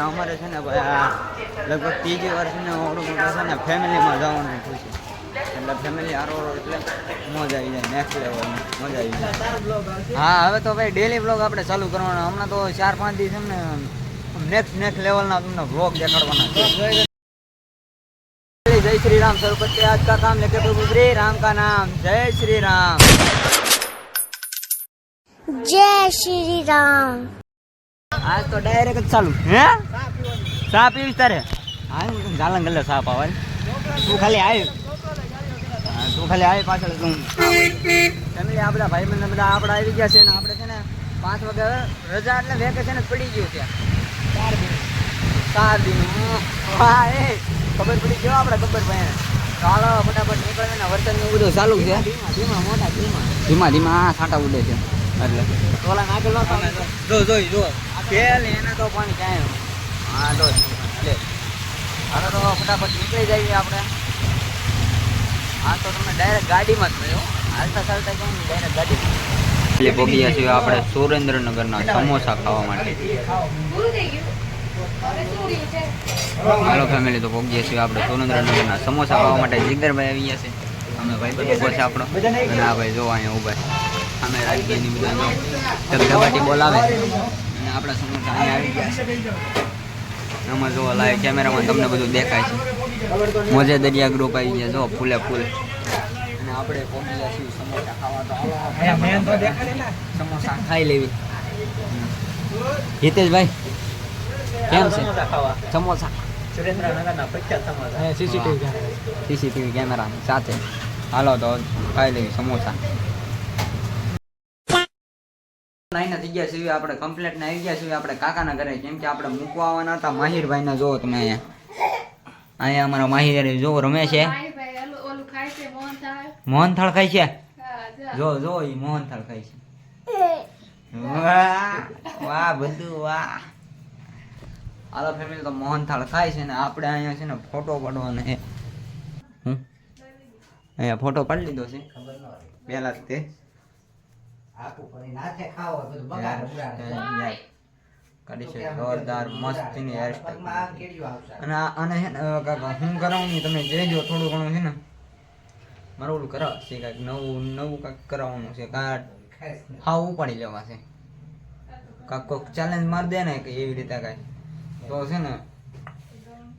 અને અમારે છે ને લગભગ ત્રીજી વર્ષને ઓળું મોટા છે ને ફેમિલીમાં જવાનું ખુશી એટલે ફેમિલી આરો એટલે મજા આવી જાય નેક્સ્ટ લેવલ મજા આવી જાય. હા, હવે તો ભાઈ ડેલી બ્લોગ આપણે ચાલુ કરવાનો. હમણાં તો ચાર પાંચ દિવસ એમને નેક્સ્ટ નેક્સ્ટ લેવલના તમને બ્લોગ દેખાડવાના જય શ્રી રામ સર્વપતિ આજ કા કામ લેકે પ્રભુ શ્રી રામ કા નામ, જય શ્રી રામ. જય શ્રી રામ. આજ તો ડાયરેક્ટ જ ચાલુ. હે? ચા એવી તારે? હા ગાલન ગલ્લે ચા પાવા તું ખાલી આવી તું ખાલી આવી પાછળ તું ફેમિલી આપણા ભાઈ બંધ બધા આપણે આવી ગયા છે ને આપણે છે ને પાંચ વાગે રજા એટલે વેકેશન પડી ગયું છે. ચાર દિન. ચાર દિન હા. એ ખબર પડી ગયો આપણે ખબર ભાઈ. ચાલો ફટાફટ નીકળે ને વરસાદ ને બધું ચાલુ છે. ધીમા મોટા ધીમા. ધીમા ધીમા છાંટા ઉડે છે. એટલે. ટોલા તમે જો જોઈ જો. તેલ એને તો પાણી કાંઈ હા તો લે. તો ફટાફટ નીકળી જઈએ આપણે. હા તો તમે ડાયરેક્ટ ગાડીમાં જ થયો હાલતા ચાલતા જાય ને ડાયરેક્ટ ગાડીમાં. એટલે પહોંચ્યા છીએ આપણે સુરેન્દ્રનગરના સમોસા ખાવા માટે. હાલો ફેમિલી તો પહોંચ્યા છીએ આપણે સુરેન્દ્રનગરના સમોસા ખાવા માટે. જીગરભાઈ આવી ગયા છે. અમે ભાઈ બધું છે આપણો. અને આ ભાઈ જો અહીંયા ઊભા છે. અમે રાજભાઈની બધા જો ધબધબાટી બોલાવે. અને આપણા સમોસા અહીંયા આવી ગયા છે. આમાં જો લાઈવ કેમેરામાં તમને બધું દેખાય છે. મોજે દરિયા ગ્રુપ આવી ગયા જો ફૂલે ફૂલ. અને આપણે પહોંચી છીએ સમોસા ખાવા તો સમોસા ખાઈ લેવી. હિતેશભાઈ કેમ છે? Samosa CCTV camera. સાથે. હાલો તો ખાઈ લેવી સમોસા. નાઈના થઈ ગયા છીએ આપણે કમ્પ્લેટ ના આવી ગયા છીએ આપણે કાકાના ઘરે. કેમ કે આપણે મૂકવા આવવાના હતા માહિરભાઈ ના જોવો તમે અહીંયા અહીંયા અમારા માહિર જો રમે છે. મોહનથાળ. ખાય છે? જો. જો એ મોહનથાળ ખાય છે. વાહ વાહ બધું વાહ. આલો ફેમિલી તો મોહનથાળ ખાય છે ને આપણે અહીંયા છે ને ફોટો પાડવાનો છે. અહીંયા ફોટો પાડી લીધો છે. પહેલા જ તે. જોરદાર અને છે ને હવે કાંઈક હું કરાવું નહીં તમે જોઈજો થોડું ઘણું છે ને. મારું ઓલું કરાવશે કાંઈક નવું નવું કાંઈક કરાવવાનું છે કાંઈક હાવ ઉપાડી લેવા છે. કાંઈક કોઈક ચેલેન્જ મારી દે ને કે એવી રીતે કાંઈ. તો છે ને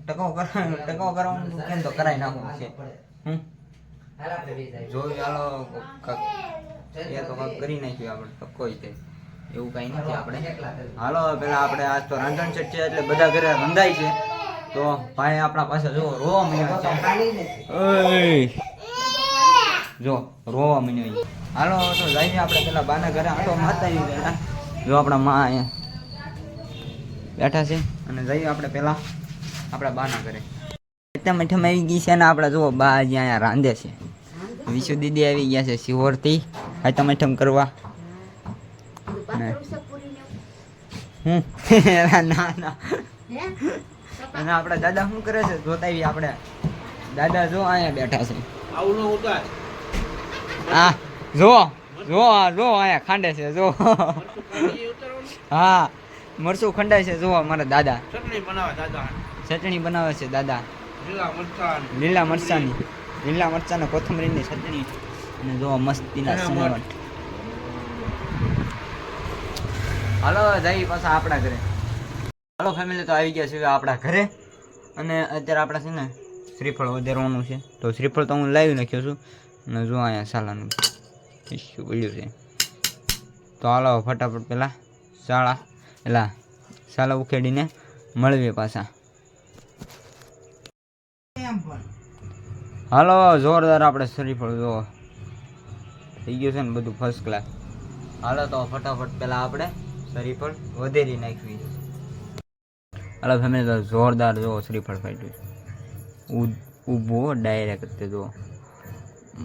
ટકાઉ કરા ટકાઉ કરવાનું કેમ તો કરાવી નાખવું છે. જોઈ કાંઈક એ તો કાંઈક કરી નાખ્યું આપણે તો કોઈ તે એવું કાંઈ નથી આપણે. હાલો પેલા આપણે આજ તો રાંધણ છે એટલે બધા ઘરે રંધાય છે. તો ભાઈ આપણા પાસે જો રોવા છે. જો રોવા છે. હાલો તો જઈએ આપણે પેલા બાના ઘરે. આટો માતા જો આપણા માં અહીંયા બેઠા છે અને જઈએ આપણે પેલા આપણા બાના ઘરે. એટલા મીઠામાં આવી ગઈ છે ને આપણે જો બા જ્યાં અહીંયા રાંધે છે. વિશુ દીદી આવી ગયા છે સિહોરથી હાથમ મીઠમ કરવા. ને. હું ના ના. અને આપણા દાદા શું કરે છે? જોતા આવીએ આપણે. દાદા જો અહીંયા બેઠા છે. હા જો. જો આ જો અહીંયા ખાંડે છે જો. હા મરચું ખંડાય છે જો મારા દાદા. ચટણી બનાવે દાદા. ચટણી બનાવે છે દાદા. લીલા મરચાં. લીલા મરચાની. લીલા મરચાં કોથમરીની ચટણી અને જો મસ્તીના સનવટ હાલો જઈ પાછા આપણા ઘરે. હાલો ફેમિલી તો આવી ગયા છે આપણા ઘરે. અને અત્યારે આપણે છે ને શ્રીફળ વધારવાનું છે. તો શ્રીફળ તો હું લાવી નાખ્યો છું. અને જો અહીંયા સાલાનું ઇસ્યુ બોલ્યું છે. તો હાલો ફટાફટ પેલા શાળા પેલા શાળા ઉખેડીને મળીએ પાછા. હાલો જોરદાર આપણે શરીફળ જો થઈ ગયું છે ને બધું ફર્સ્ટ ક્લાસ હાલો, તો ફટાફટ પહેલાં આપણે શરીફળ વધેરી નાખવી. હાલો ફેમિલી તો જોરદાર જો શ્રીફળ ફાટ્યું ઊભો ડાયરેક્ટ તે જો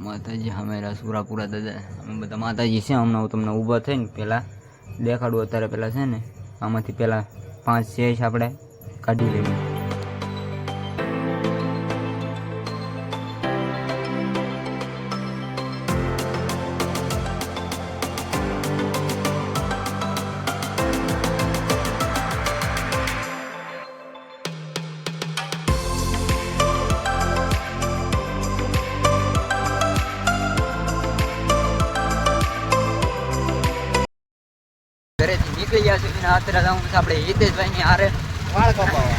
માતાજી હમેરા સુરાપુરા દાદા. અમે બધા માતાજી છે હમણાં હું તમને ઊભા થઈને પહેલાં દેખાડું. અત્યારે પહેલાં છે ને, આમાંથી પહેલાં પાંચ શેષ આપણે કાઢી લેવું જવાનું છે આપણે હિતેશભાઈની હારે વાળ કપાવવા.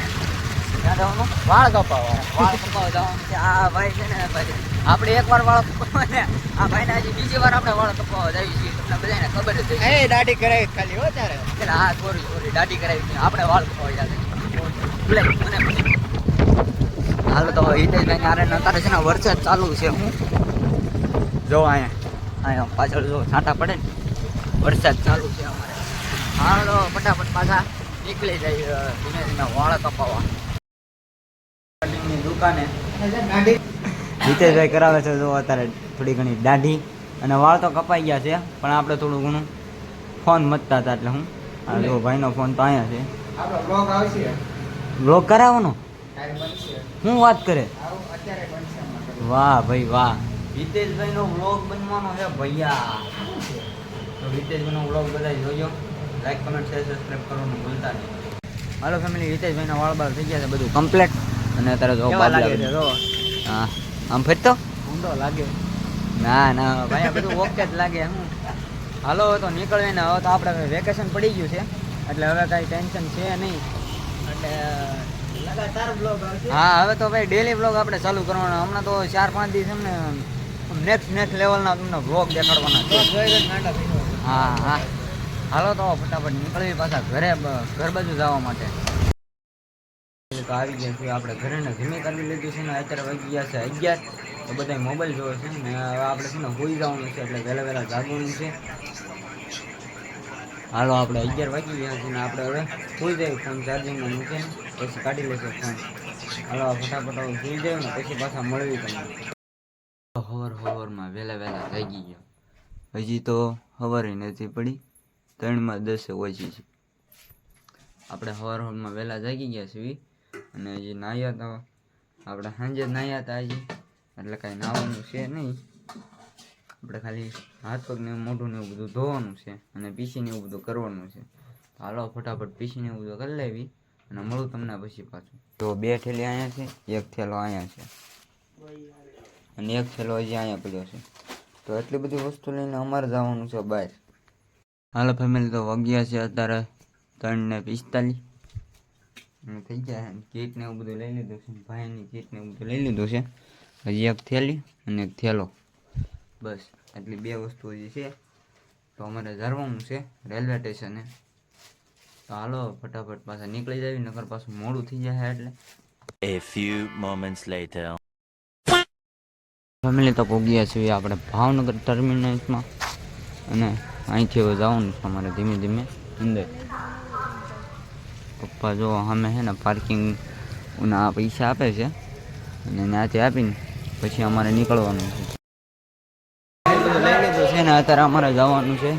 ત્યાં જવાનું વાળ કપાવવા. વાળ કપાવવા જવાનું છે. આ ભાઈ છે ને ભાઈ આપણે એકવાર વાળ કપાવવા ને આ ભાઈને હજી બીજી વાર આપણે વાળ કપાવવા જઈએ છીએ. તમને બધાને ખબર જ છે એ દાઢી કરાવી ખાલી હો ત્યારે. એટલે હા સોરી સોરી દાઢી કરાવી આપણે વાળ કપાવવા મને હાલો તો હિતેશભાઈ હારે નતારે છે ને વરસાદ ચાલુ છે હું. જો અહીંયા. અહીંયા પાછળ જો છાંટા પડે ને. વરસાદ ચાલુ છે અમારે. હાલો ફટાફટ પાછા નીકળી જાય ધીમે ધીમે વાળ કપાવવા. દુકાને હિતેશભાઈ કરાવે છે જો અત્યારે થોડી ઘણી દાઢી અને વાળ તો કપાઈ ગયા છે પણ આપણે થોડું ઘણું ફોન મતતા હતા એટલે હું. આ જો ભાઈનો ફોન તો અહીંયા છે. આપણો બ્લોગ આવશે. બ્લોગ કરાવવાનો? હું શું વાત કરે. વાહ ભાઈ વાહ. હિતેશભાઈ નો વ્લોગ બનવાનો છે ભૈયા. તો હિતેશભાઈ નો વ્લોગ બધા જોજો લાઈક કમેન્ટ શેર સબસ્ક્રાઈબ કરવાનું ભૂલતા નહીં. હાલો ફેમિલી હિતેશભાઈ ના વાળ બાળ થઈ ગયા છે બધું કમ્પ્લીટ અને અત્યારે જો કેવા લાગે છે હા. આમ ફરતો? ઊંડો લાગે. ના ના ભાઈ આ બધું ઓકે જ લાગે હું હાલો તો નીકળીએ ને હવે તો આપણે વેકેશન પડી ગયું છે. એટલે હવે કાંઈ ટેન્શન છે નહીં. એટલે લગાતાર બ્લોગ હા હવે તો ભાઈ ડેલી બ્લોગ આપણે ચાલુ કરવાનો. હમણાં તો ચાર પાંચ દિવસ એમને નેક્સ્ટ નેક્સ્ટ લેવલના તમને બ્લોગ દેખાડવાના. હા હા. હાલો તો ફટાફટ નીકળવી પાછા ઘરે ઘર બાજુ જવા માટે. તો આવી ગયા છીએ આપણે ઘરે ને ધીમે કરવી લીધું છે ને અત્યારે વાગી ગયા છે અગિયાર. તો બધા મોબાઈલ જોવે છે ને, હવે આપણે છે ને હોઈ જવાનું છે એટલે વહેલા વહેલા જાગવાનું છે. હાલો આપણે અગિયાર વાગી ગયા છે ને આપણે હવે સુઈ જાય ફોન ચાર્જિંગમાં મૂકે પછી કાઢી લેશે ફોન હાલો ફટાફટ હવે સુઈ જાય ને, પછી પાછા મળવી તમને. હવર હવરમાં વહેલા વહેલા જાગી ગયા. હજી તો હવારે નથી પડી. ત્રણમાં દસે ઓછી છે. આપણે હવાર હોલમાં વહેલા જાગી ગયા છીએ અને હજી નાહ્યા હતા આપણે સાંજે નાહ્યા હતા હજી. એટલે કાંઈ નાહવાનું છે નહીં. આપણે ખાલી હાથ પગને મોઢું ને એવું બધું ધોવાનું છે અને પીસીને એવું બધું કરવાનું છે. હાલો ફટાફટ પીસીને એવું બધું કરી લેવી અને મળું તમને પછી પાછું. તો બે થેલી અહીંયા છે, એક થેલો અહીંયા છે. અને એક થેલો હજી અહીંયા પડ્યો છે. તો એટલી બધી વસ્તુ લઈને અમારે જવાનું છે બહાર. હાલો ફેમિલી તો વાગ્યા છે અત્યારે ત્રણ ને પિસ્તાલીસ. અને થઈ ગયા છે. કીટ ને એવું બધું લઈ લીધું છે. ભાઈની કીટ ને એવું બધું લઈ લીધું છે. હજી એક થેલી અને એક થેલો. બસ એટલી બે વસ્તુ હજી છે તો અમારે જરવાનું છે રેલવે સ્ટેશને. તો હાલો ફટાફટ પાછા નીકળી જાય નકર પાછું મોડું થઈ જાય એટલે. A few moments later. Family તો પહોંચ્યા છીએ આપણે ભાવનગર ટર્મિનલ્સમાં અને અહીંથી હવે જવાનું છે અમારે ધીમે ધીમે અંદર. પપ્પા જો અમે છે ને પાર્કિંગ ના પૈસા આપે છે અને ત્યાંથી આપીને પછી અમારે નીકળવાનું છે. ને અત્યારે અમારે જવાનું છે,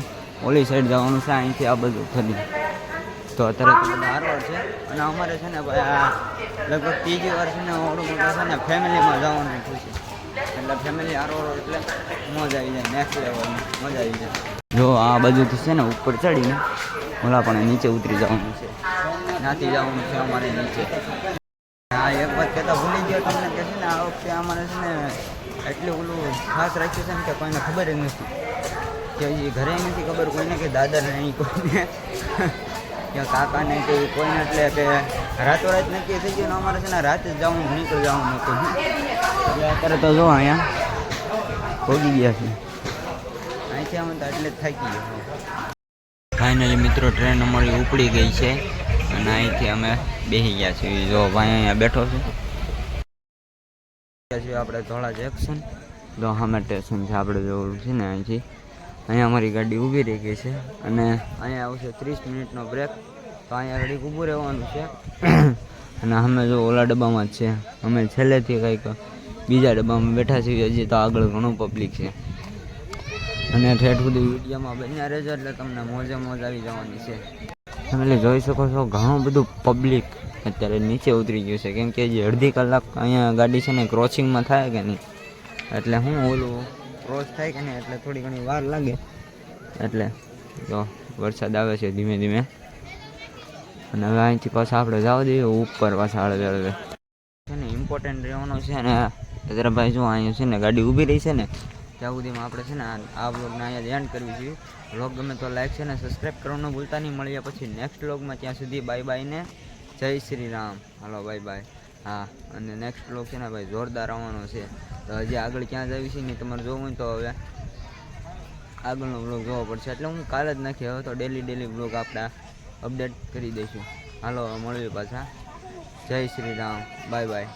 ઓલી સાઈડ જવાનું છે, અહીંથી આ બધું ખરી તો અત્યારે તો છે અને અમારે છે ને લગભગ ત્રીજી વાર છે ને ઓળું મોટું છે ને ફેમિલીમાં જવાનું છે. એટલે ફેમિલી હારો એટલે મજા આવી જાય નેક્સ્ટ લેવલની મજા આવી જાય. જો આ બાજુથી છે ને ઉપર ચડીને ઓલા પણ નીચે ઉતરી જવાનું છે. નાથી જવાનું છે અમારે નીચે. હા એક વાત કહેતા ભૂલી ગયો તમને કે છે ને આ વખતે અમારે છે ને એટલું ઓલું ખાસ રાખ્યું છે ને કે કોઈને ખબર જ નથી. કે હજી ઘરે નથી ખબર કોઈને કે દાદાને અહીં કોઈને. કે કાકાને કે કોઈને એટલે કે રાતોરાત નક્કી થઈ ગયું અમારે છે ને રાતે જ જવાનું નીકળી જવાનું હતું અત્યારે તો જો અહીંયા ભોગી ગયા છે. અહીંથી અમે તો એટલે થાકી ગયા ફાઇનલી મિત્રો ટ્રેન અમારી ઉપડી ગઈ છે અને અહીંથી અમે બેસી ગયા છીએ. જો ભાઈ અહીંયા બેઠો છે. આપણે ધોળા જેક્શન જો સામે સ્ટેશન છે, આપણે જવું છે ને અહીંથી. અહીંયા અમારી ગાડી ઊભી રહી ગઈ છે અને અહીંયા આવશે ત્રીસ મિનિટનો બ્રેક તો અહીંયા ઘડીક ઊભું રહેવાનું છે. અને અમે જો ઓલા ડબ્બામાં જ છે. અમે છેલ્લેથી કંઈક બીજા ડબ્બામાં બેઠા છીએ, હજી તો આગળ ઘણું પબ્લિક છે. અને ઠેઠ સુધી વિડીયોમાં બન્યા રહેજો એટલે તમને મોજે મોજ આવી જવાની છે. તમે જોઈ શકો છો ઘણું બધું પબ્લિક અત્યારે નીચે ઉતરી ગયું છે. કેમ કે જે અડધી કલાક અહીંયા ગાડી છે ને ક્રોસિંગમાં થાય કે નહીં? એટલે હું ઓલું ક્રોસ થાય કે ને એટલે થોડી ઘણી વાર લાગે. એટલે જો વરસાદ આવે છે ધીમે ધીમે. અને હવે અહીંથી પાછા આપણે જવા દઈએ, ઉપર પાછા હળવે હળવે છે ને ઇમ્પોર્ટન્ટ રહેવાનું છે ને, અત્યારે ભાઈ જો અહીંયા છે ને, ગાડી ઊભી રહી છે ને, ત્યાં સુધીમાં આપણે છે ને, આ- આ વ્લોગને અહીંયા એન્ડ કરવી જોઈએ. વ્લોગ ગમે તો લાઈક છે ને સબસ્ક્રાઈબ કરવાનું ભૂલતા નહીં. મળીએ પછી નેક્સ્ટ વ્લોગમાં ત્યાં સુધી બાય બાય ને. જય શ્રી રામ. હાલો બાય બાય હા, અને નેક્સ્ટ બ્લોક છે ને ભાઈ, જોરદાર આવવાનો છે. તો હજી આગળ ક્યાં જવી છે ને તમારે જોવું હોય તો હવે આગળનો બ્લોક જોવો પડશે. એટલે હું કાલે જ નાખી, હવે તો ડેલી ડેલી બ્લોક આપણે અપડેટ કરી દઈશું. હાલો, મળીએ પાછા. જય શ્રી રામ. Bye bye